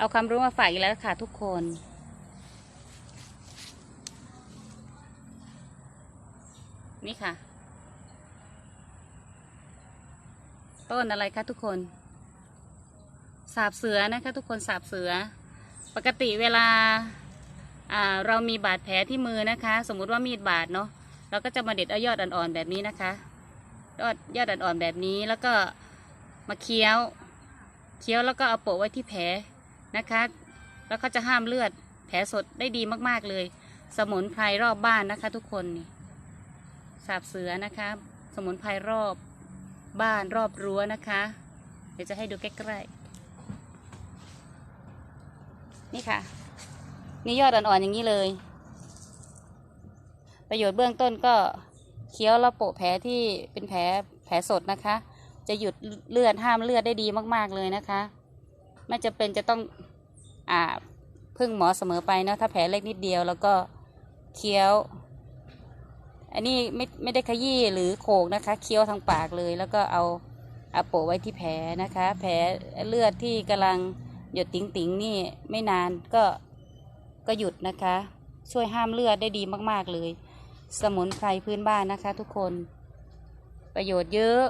เอาความรู้มาฝากอีกแล้วค่ะทุกคน นี่ค่ะ ต้นอะไรคะทุกคน สาบเสือนะคะทุกคนสาบเสือ ปกติเวลาอ่าเรามีบาดแผลที่มือนะคะ สมมุติว่ามีดบาดเนาะเราก็จะมาเด็ดเอายอดอ่อนๆแบบนี้นะคะยอดยอดอ่อนๆแบบนี้แล้วก็มาเคี้ยว เคี้ยวแล้วก็เอาโปะไว้ที่แผล นะคะ แล้วก็จะห้ามเลือดแผลสดได้ดีมากๆเลย สมุนไพรรอบบ้านนะคะ ทุกคนนี่สาบเสือนะคะ สมุนไพรรอบบ้านรอบรั้วนะคะ เดี๋ยวจะให้ดูใกล้ๆนี่ค่ะ นี่ยอดอ่อนๆอย่างนี้เลย ประโยชน์เบื้องต้นก็เคี้ยวแล้วโปะแผลที่เป็นแผลแผลสดนะคะ จะหยุดเลือดห้ามเลือดได้ดีมาก ๆเลยนะคะ ไม่จะเป็นจะต้องอ่าพึ่งหมอเสมอไปเนาะถ้าแผลเล็กนิดเดียวแล้วก็เคี้ยว อันนี้ไม่ไม่ได้ขยี้หรือโขกนะคะ เคี้ยวทางปากเลย แล้วก็เอาเอาโปะไว้ที่แผลนะคะ แผลเลือดที่กำลังหยดติ๋งติ๋งๆนี่ไม่นานก็ก็หยุดนะคะ ช่วยห้ามเลือดได้ดีมาก ๆ เลย สมุนไพรพื้นบ้านนะคะ ทุกคน ประโยชน์เยอะ